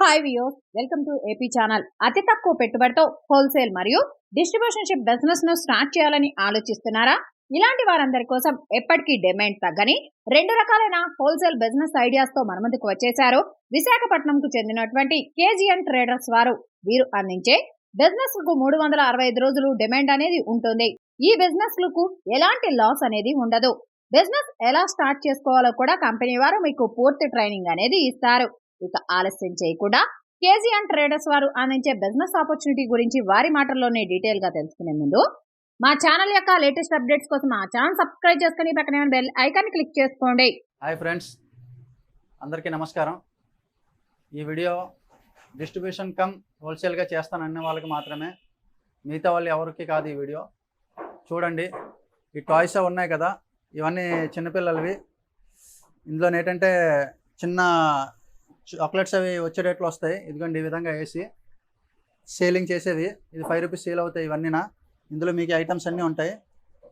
Hi viewers welcome to AP channel అతి తక్కువ పెట్టుబడితో హోల్సేల్ మరియు డిస్ట్రిబ్యూషన్షిప్ బిజినెస్ను స్టార్ట్ చేయాలని ఆలోచిస్తున్నారా? ఇలాంటి వారందరి కోసం ఎప్పటికీ డిమాండ్ తగ్గని రెండు రకాలైన హోల్సేల్ బిజినెస్ ఐడియాస్తో మన ముందుకు వచ్చేశారు. విశాఖపట్నం కు చెందినటువంటి కేజీఎన్ ట్రేడర్స్ వారు వీరు అందించే బిజినెస్కు మూడు వందల అరవై ఐదు రోజులు డిమాండ్ అనేది ఉంటుంది. ఈ బిజినెస్లకు ఎలాంటి లాస్ అనేది ఉండదు. బిజినెస్ ఎలా స్టార్ట్ చేసుకోవాలో కూడా కంపెనీ వారు మీకు పూర్తి ట్రైనింగ్ అనేది ఇస్తారు. ఇక ఆలస్యం చేయకుండా కేజీఎన్ ట్రేడర్స్ వారు అందించే బిజినెస్ ఆపర్చునిటీ గురించి వారి మాటల్లోనే డీటెయిల్గా తెలుసుకునే ముందు మా ఛానల్ యొక్క లేటెస్ట్ అప్డేట్స్ కోసం మా ఛానల్ సబ్స్క్రైబ్ చేసుకుని పక్కనే బెల్ ఐకాన్ క్లిక్ చేసుకోండి. హాయ్ ఫ్రెండ్స్ అందరికీ నమస్కారం. ఈ వీడియో డిస్ట్రిబ్యూషన్ కమ్ హోల్సేల్గా చేస్తాను వాళ్ళకి మాత్రమే మిగతా వాళ్ళు ఎవరికి కాదు ఈ వీడియో. చూడండి ఈ టాయ్స్ ఉన్నాయి కదా ఇవన్నీ చిన్నపిల్లలవి. ఇందులో ఏంటంటే చిన్న చాక్లెట్స్ అవి వచ్చేటట్లు వస్తాయి. ఇదిగోండి ఈ విధంగా వేసి సేలింగ్ చేసేవి ఇది ఫైవ్ రూపీస్ సేల్ అవుతాయి ఇవన్నీనా. ఇందులో మీకు ఐటమ్స్ అన్నీ ఉంటాయి.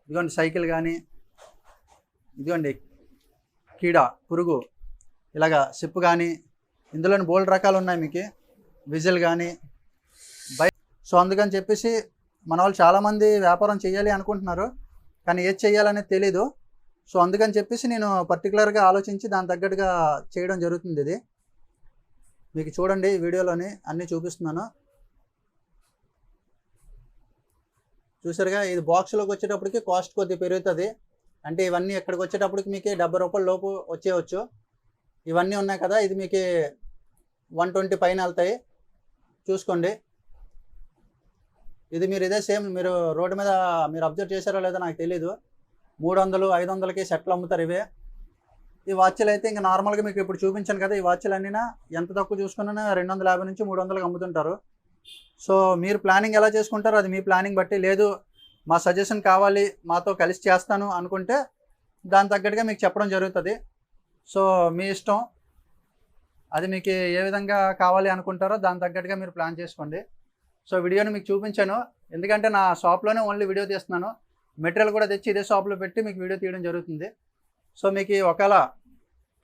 ఇదిగోండి సైకిల్ కానీ ఇదిగోండి కీడ పురుగు ఇలాగా సిప్పు కానీ ఇందులోని బోల్డ్ రకాలు ఉన్నాయి మీకు. విజిల్ కానీ బై సో అందుకని చెప్పేసి మన వాళ్ళు చాలామంది వ్యాపారం చేయాలి అనుకుంటున్నారు. కానీ ఏది చేయాలనేది తెలీదు. సో అందుకని చెప్పేసి నేను పర్టికులర్గా ఆలోచించి దాని తగ్గట్టుగా చేయడం జరుగుతుంది ఇది. మీకు చూడండి వీడియోలోని అన్నీ చూపిస్తున్నాను. చూసారుగా ఇది బాక్స్లోకి వచ్చేటప్పటికి కాస్ట్ కొద్దిగా పెరుగుతుంది. అంటే ఇవన్నీ ఇక్కడికి వచ్చేటప్పటికి మీకు డెబ్బై రూపాయల లోపు వచ్చేయచ్చు. ఇవన్నీ ఉన్నాయి కదా ఇది మీకు వన్ ట్వంటీ పైన వెళ్తాయి. చూసుకోండి. ఇది మీరు ఇదే సేమ్ మీరు రోడ్డు మీద మీరు అబ్జర్వ్ చేశారో లేదో నాకు తెలీదు. మూడు వందలు ఐదు వందలకి సెట్లు అమ్ముతారు ఇవే. ఈ వాచ్లు అయితే ఇంకా నార్మల్గా మీకు ఇప్పుడు చూపించాను కదా ఈ వాచ్లు అన్నీనా ఎంత తక్కువ చూసుకున్నా రెండు వందల యాభై నుంచి మూడు వందలకు అమ్ముతుంటారు. సో మీరు ప్లానింగ్ ఎలా చేసుకుంటారో అది మీ ప్లానింగ్ బట్టి లేదు మా సజెషన్ కావాలి మాతో కలిసి చేస్తాను అనుకుంటే దాని తగ్గట్టుగా మీకు చెప్పడం జరుగుతుంది. సో మీ ఇష్టం. అది మీకు ఏ విధంగా కావాలి అనుకుంటారో దాని తగ్గట్టుగా మీరు ప్లాన్ చేసుకోండి. సో వీడియోని మీకు చూపించాను. ఎందుకంటే నా షాప్లోనే ఓన్లీ వీడియో తీస్తున్నాను. మెటీరియల్ కూడా తెచ్చి ఇదే షాప్లో పెట్టి మీకు వీడియో తీయడం జరుగుతుంది. సో మీకు ఒకవేళ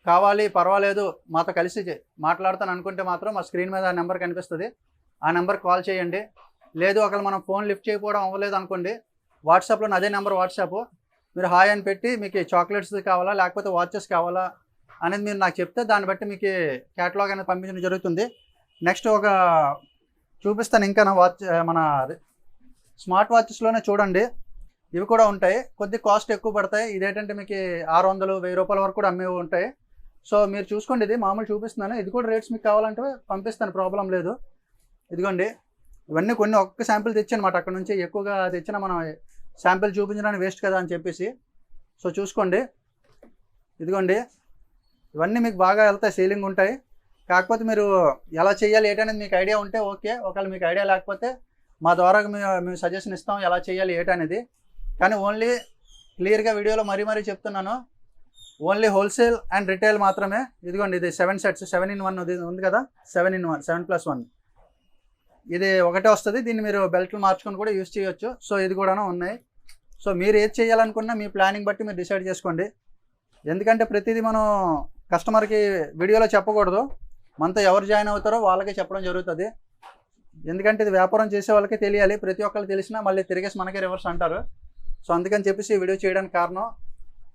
కావాలి పర్వాలేదు మాతో కలిసి మాట్లాడతాను అనుకుంటే మాత్రం మా స్క్రీన్ మీద ఆ నెంబర్ కనిపిస్తుంది. ఆ నెంబర్ కాల్ చేయండి. లేదు ఒకవేళ మనం ఫోన్ లిఫ్ట్ చేయకపోవడం అవ్వలేదు అనుకోండి వాట్సాప్లో అదే నెంబర్ వాట్సాప్. మీరు హాయ్ అని పెట్టి మీకు చాక్లెట్స్ కావాలా లేకపోతే వాచెస్ కావాలా అనేది మీరు నాకు చెప్తే దాన్ని బట్టి మీకు క్యాటలాగ్ అనేది పంపించడం జరుగుతుంది. నెక్స్ట్ ఒక చూపిస్తాను ఇంకా నా వాచ్ మన స్మార్ట్ వాచెస్లోనే చూడండి. ఇవి కూడా ఉంటాయి. కొద్ది కాస్ట్ ఎక్కువ పడతాయి. ఇదేంటంటే మీకు ఆరు వందలు వెయ్యి రూపాయల వరకు కూడా అమ్మేవి ఉంటాయి. సో మీరు చూసుకోండి ఇది మామూలు చూపిస్తున్నాను. ఇది కూడా రేట్స్ మీకు కావాలంటే పంపిస్తాను ప్రాబ్లం లేదు. ఇదిగోండి ఇవన్నీ కొన్ని ఒక్క శాంపిల్ తెచ్చానమాట అక్కడ నుంచి. ఎక్కువగా తెచ్చిన మనం శాంపిల్ చూపించడానికి వేస్ట్ కదా అని చెప్పేసి. సో చూసుకోండి. ఇదిగోండి ఇవన్నీ మీకు బాగా వెళ్తాయి సీలింగ్ ఉంటాయి. కాకపోతే మీరు ఎలా చేయాలి ఏంటనేది మీకు ఐడియా ఉంటే ఓకే. ఒకవేళ మీకు ఐడియా లేకపోతే మా ద్వారా మేము సజెషన్ ఇస్తాం ఎలా చేయాలి ఏంటనేది. కానీ ఓన్లీ క్లియర్గా వీడియోలో మరీ మరీ చెప్తున్నాను. ఓన్లీ హోల్సేల్ అండ్ రిటైల్ మాత్రమే. ఇదిగోండి ఇది seven sets seven in one ఉంది కదా? Seven in one seven plus one. ఇది ఒకటే వస్తుంది దీన్ని మీరు బెల్ట్లు మార్చుకొని కూడా యూజ్ చేయొచ్చు. సో ఇది కూడా ఉన్నాయి. సో మీరు ఏది చేయాలనుకున్నా మీ ప్లానింగ్ బట్టి మీరు డిసైడ్ చేసుకోండి. ఎందుకంటే ప్రతిదీ మనం కస్టమర్కి వీడియోలో చెప్పకూడదు. మనతో ఎవరు జాయిన్ అవుతారో వాళ్ళకే చెప్పడం జరుగుతుంది. ఎందుకంటే ఇది వ్యాపారం చేసే వాళ్ళకి తెలియాలి. ప్రతి ఒక్కరు తెలిసినా మళ్ళీ తిరిగేసి మనకే రివర్స్ అంటారు. సో అందుకని చెప్పేసి ఈ వీడియో చేయడానికి కారణం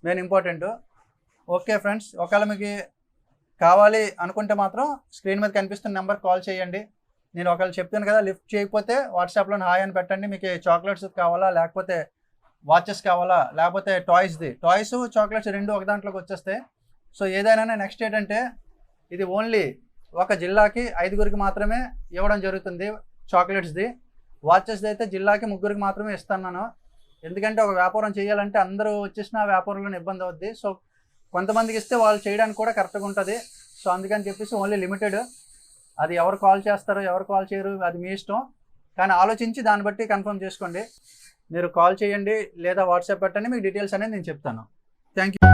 మెయిన్ ఇంపార్టెంట్ ఓకే ఫ్రెండ్స్ ఒకవేళ మీకు కావాలి అనుకుంటే మాత్రం స్క్రీన్ మీద కనిపిస్తున్న నెంబర్ కాల్ చేయండి. నేను ఒకవేళ చెప్తాను కదా లిఫ్ట్ చేయకపోతే వాట్సాప్లో హాయ్ అని పెట్టండి. మీకు చాక్లెట్స్ కావాలా లేకపోతే వాచెస్ కావాలా లేకపోతే టాయ్స్ది టాయ్స్ చాక్లెట్స్ రెండు ఒక దాంట్లోకి వచ్చేస్తాయి సో ఏదైనా నెక్స్ట్ ఏంటంటే ఇది ఓన్లీ ఒక జిల్లాకి ఐదుగురికి మాత్రమే ఇవ్వడం జరుగుతుంది చాక్లెట్స్ది వాచెస్ది అయితే జిల్లాకి ముగ్గురికి మాత్రమే ఇస్తాను ఎందుకంటే ఒక వ్యాపారం చేయాలంటే అందరూ వచ్చేసిన వ్యాపారంలో ఇబ్బంది అవుద్ది. సో కొంతమందికి ఇస్తే వాళ్ళు చేయడానికి కూడా కరెక్ట్గా ఉంటుంది. సో అందుకని చెప్పేసి ఓన్లీ లిమిటెడ్. అది ఎవరు కాల్ చేస్తారో ఎవరు కాల్ చేయరు అది మీ ఇష్టం. కానీ ఆలోచించి దాన్ని బట్టి కన్ఫర్మ్ చేసుకోండి. మీరు కాల్ చేయండి లేదా వాట్సాప్ పెట్టండి మీకు డీటెయిల్స్ అనేది నేను చెప్తాను. Thank you